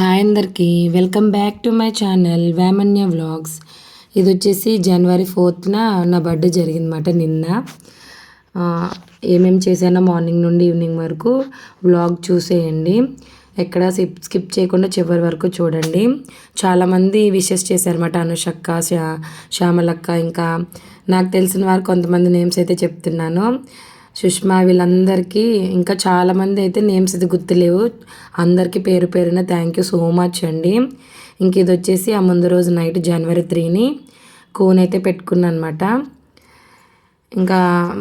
Hi అందరికీ. Welcome back to my channel Vemanya vlogs. ఇది వచ్చేసి జనవరి ఫోర్త్న నా బర్త్డే జరిగిందన్నమాట నిన్న. ఏమేమి చేశానో మార్నింగ్ నుండి ఈవినింగ్ వరకు వ్లాగ్ చూసేయండి. ఎక్కడ స్కిప్ స్కిప్ చేయకుండా చివరి వరకు చూడండి. చాలామంది విషెస్ చేశారన్నమాట అనుషక్క శ్యా శ్యామలక్క ఇంకా నాకు తెలిసిన వారు కొంతమంది నేమ్స్ అయితే చెప్తున్నాను. సుష్మా వీళ్ళందరికీ ఇంకా చాలామంది అయితే నేమ్స్ ఇది గుర్తులేవు. అందరికీ పేరు పేరున థ్యాంక్ యూ సో మచ్ అండి. ఇంక ఇది వచ్చేసి ఆ ముందు రోజు నైట్ జనవరి త్రీని కోన్ అయితే పెట్టుకున్నాను అనమాట ఇంకా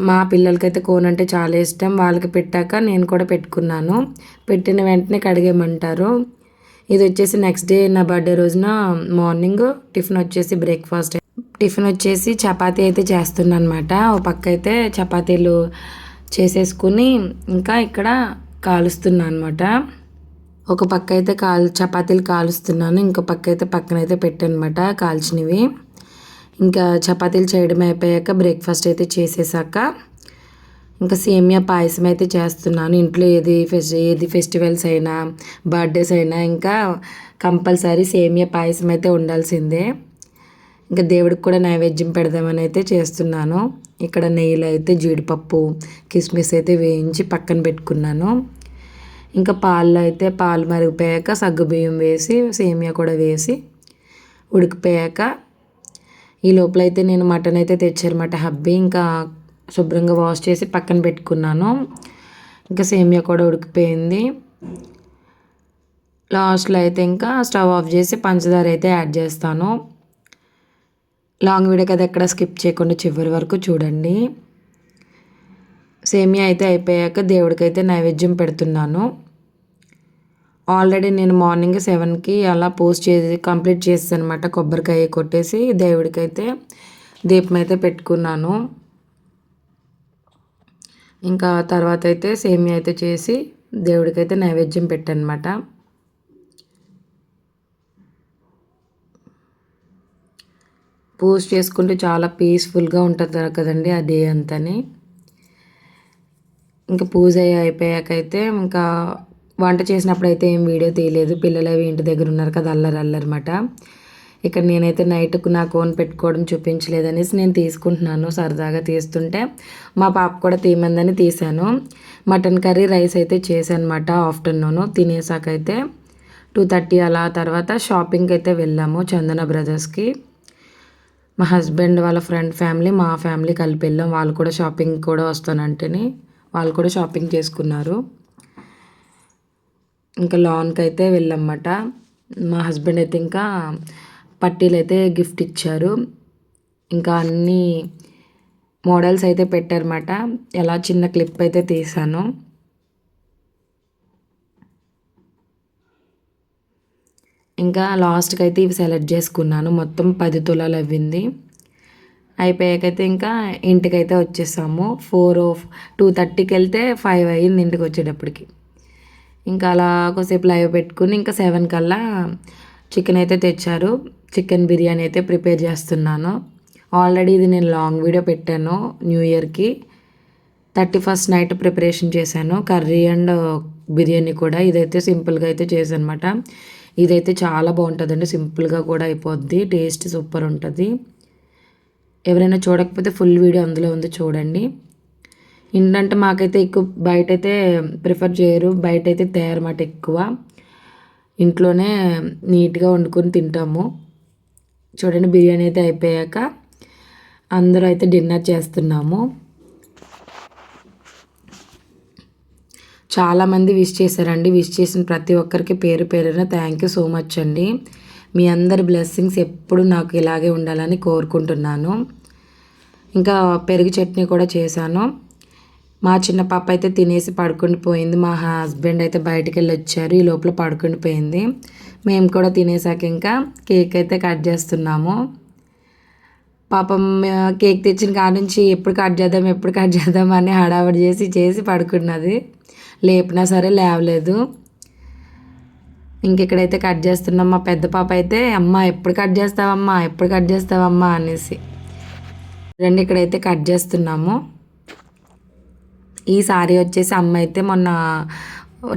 మా పిల్లలకైతే కోన్ అంటే చాలా ఇష్టం. వాళ్ళకి పెట్టాక నేను కూడా పెట్టుకున్నాను. పెట్టిన వెంటనే కడిగేయమంటారు. ఇది వచ్చేసి నెక్స్ట్ డే నా బర్త్డే రోజున మార్నింగ్ టిఫిన్ వచ్చేసి బ్రేక్ఫాస్ట్ టిఫిన్ వచ్చేసి చపాతీ అయితే చేస్తున్నాను అనమాట ఓ పక్క అయితే చపాతీలు చేసేసుకుని ఇంకా ఇక్కడ కాలుస్తున్నాను అనమాట ఒక పక్క అయితే కాల్ చపాతీలు కాలుస్తున్నాను. ఇంకో పక్క అయితే పక్కన అయితే పెట్టానమాట కాల్చినవి. ఇంకా చపాతీలు చేయడం అయిపోయాక బ్రేక్ఫాస్ట్ అయితే చేసేసాక ఇంకా సేమియా పాయసం అయితే చేస్తున్నాను. ఇంట్లో ఏది ఫెస్ ఏది ఫెస్టివల్స్ అయినా బర్త్డేస్ అయినా ఇంకా కంపల్సరీ సేమియా పాయసం అయితే ఉండాల్సిందే. ఇంకా దేవుడికి కూడా నైవేద్యం పెడదామని అయితే చేస్తున్నాను. ఇక్కడ నెయ్యిలో అయితే జీడిపప్పు కిస్మిస్ అయితే వేయించి పక్కన పెట్టుకున్నాను. ఇంకా పాల్లో అయితే పాలు మరిగిపోయాక సగ్గుబియ్యం వేసి సేమియా కూడా వేసి ఉడికిపోయాక ఈ లోపల అయితే నేను మటన్ అయితే తెచ్చారన్నమాట హబ్బీ. ఇంకా శుభ్రంగా వాష్ చేసి పక్కన పెట్టుకున్నాను. ఇంకా సేమియా కూడా ఉడికిపోయింది. లాస్ట్లో అయితే ఇంకా స్టవ్ ఆఫ్ చేసి పంచదార అయితే యాడ్ చేస్తాను. లాంగ్ వీడియో కదా ఎక్కడ స్కిప్ చేయకుండా చివరి వరకు చూడండి. సేమియా అయితే అయిపోయాక దేవుడికైతే నైవేద్యం పెడుతున్నాను. ఆల్రెడీ నేను మార్నింగ్ సెవెన్కి అలా పోస్ట్ చేసి కంప్లీట్ చేస్తాను అనమాట కొబ్బరికాయ కొట్టేసి దేవుడికైతే దీపం అయితే పెట్టుకున్నాను. ఇంకా తర్వాత అయితే సేమియా అయితే చేసి దేవుడికైతే నైవేద్యం పెట్టానమాట. పూజ చేసుకుంటే చాలా పీస్ఫుల్గా ఉంటుంది కదండి ఆ డే అంతని. ఇంకా పూజ అయిపోయాకైతే ఇంకా వంట చేసినప్పుడు అయితే ఏం వీడియో తీయలేదు. పిల్లలు అవి ఇంటి దగ్గర ఉన్నారు కదా అల్లరి అల్లరమాట. ఇక్కడ నేనైతే నైట్కు నా కోన్ పెట్టుకోవడం చూపించలేదనేసి నేను తీసుకుంటున్నాను సరదాగా తీస్తుంటే. మా పాప కూడా తీమందని తీశాను. మటన్ కర్రీ రైస్ అయితే చేశానమాట ఆఫ్టర్నూన్. తినేసాకైతే టూ థర్టీ అలా తర్వాత షాపింగ్కి అయితే వెళ్ళాము చందన బ్రదర్స్కి. మా హస్బెండ్ వాళ్ళ ఫ్రెండ్ ఫ్యామిలీ మా ఫ్యామిలీ కలిపి వెళ్ళాం. వాళ్ళు కూడా షాపింగ్ కూడా వస్తానంటేనే వాళ్ళు కూడా షాపింగ్ చేసుకున్నారు. ఇంకా లాన్కి అయితే వెళ్ళామన్నమాట. మా హస్బెండ్ అయితే ఇంకా పట్టీలు అయితే గిఫ్ట్ ఇచ్చారు. ఇంకా అన్ని మోడల్స్ అయితే పెట్టారన్నమాట. ఎలా చిన్న క్లిప్ అయితే తీసాను. ఇంకా లాస్ట్కి అయితే ఇవి సెలెక్ట్ చేసుకున్నాను. మొత్తం పది తులాలు అవ్వింది. అయిపోయాకైతే ఇంకా ఇంటికైతే వచ్చేసాము. ఫోర్ టూ థర్టీకి వెళ్తే ఫైవ్ అయ్యింది ఇంటికి వచ్చేటప్పటికి. ఇంకా అలా కొద్దిసేపు లైవ్ పెట్టుకుని ఇంకా సెవెన్ కల్లా చికెన్ అయితే తెచ్చారు. చికెన్ బిర్యానీ అయితే ప్రిపేర్ చేస్తున్నాను. ఆల్రెడీ ఇది నేను లాంగ్ వీడియో పెట్టాను న్యూ ఇయర్కి. థర్టీ ఫస్ట్ నైట్ ప్రిపరేషన్ చేశాను. కర్రీ అండ్ బిర్యానీ కూడా ఇదైతే సింపుల్గా అయితే చేశాను అనమాట ఇదైతే చాలా బాగుంటుందండి. సింపుల్గా కూడా అయిపోద్ది. టేస్ట్ సూపర్ ఉంటుంది. ఎవరైనా చూడకపోతే ఫుల్ వీడియో అందులో ఉంది చూడండి. ఏంటంటే మాకైతే ఎక్కువ బయట అయితే ప్రిఫర్ చేయరు. బయట అయితే తయారన్నమాట ఎక్కువ. ఇంట్లోనే నీట్గా వండుకొని తింటాము. చూడండి బిర్యానీ అయితే అయిపోయాక అందరూ అయితే డిన్నర్ చేస్తున్నాము. చాలామంది విష్ చేశారండి. విష్ చేసిన ప్రతి ఒక్కరికి పేరు పేరున థ్యాంక్ యూ సో మచ్ అండి. మీ అందరి బ్లెస్సింగ్స్ ఎప్పుడు నాకు ఇలాగే ఉండాలని కోరుకుంటున్నాను. ఇంకా పెరుగు చట్నీ కూడా చేశాను. మా చిన్న పాప అయితే తినేసి పడుకుని పోయింది. మా హస్బెండ్ అయితే బయటికి వెళ్ళి వచ్చారు. ఈ లోపల పడుకుని పోయింది. మేము కూడా తినేసాక ఇంకా కేక్ అయితే కట్ చేస్తున్నాము. పాపం కేక్ తెచ్చిన కాడ నుంచి ఎప్పుడు కట్ చేద్దాం ఎప్పుడు కట్ చేద్దాం అని హడావడి చేసి చేసి పడుకున్నది. లేపినా సరే లేవలేదు. ఇంక ఇక్కడైతే కట్ చేస్తున్నాం. మా పెద్ద పాప అయితే అమ్మ ఎప్పుడు కట్ చేస్తావమ్మా? ఎప్పుడు కట్ చేస్తావమ్మా? అనేసి. రెండు ఇక్కడైతే కట్ చేస్తున్నాము. ఈ సారీ వచ్చేసి అమ్మ అయితే మొన్న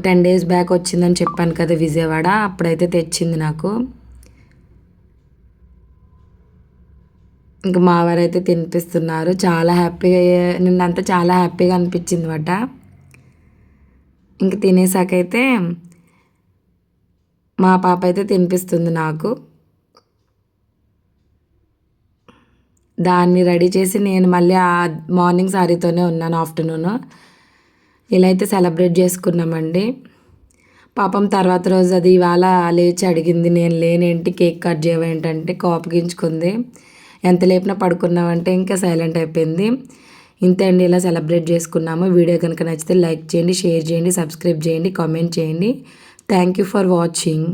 టెన్ డేస్ బ్యాక్ వచ్చిందని చెప్పాను కదా విజయవాడ. అప్పుడైతే తెచ్చింది నాకు. ఇంకా మావారైతే తినిపిస్తున్నారు. చాలా హ్యాపీగా నిన్నంతా చాలా హ్యాపీగా అనిపించింది మాట ఇంక తినేసాకైతే మా పాప అయితే తినిపిస్తుంది నాకు. దాన్ని రెడీ చేసి నేను మళ్ళీ ఆ మార్నింగ్ సారీతోనే ఉన్నాను ఆఫ్టర్నూన్. ఇలా అయితే సెలబ్రేట్ చేసుకున్నామండి. పాపం తర్వాత రోజు అది ఇవాళ లేచి అడిగింది నేను లేనేంటి? Cake cut చేయవేంటంటే? కోపగించుకుంది. ఎంత లేపినా పడుకున్నామంటే ఇంకా సైలెంట్ అయిపోయింది. ఇంతే అండి ఇలా సెలబ్రేట్ చేసుకున్నాము. వీడియో కనుక నచ్చితే లైక్ చేయండి షేర్ చేయండి సబ్స్క్రైబ్ చేయండి కామెంట్ చేయండి. Thank you for watching.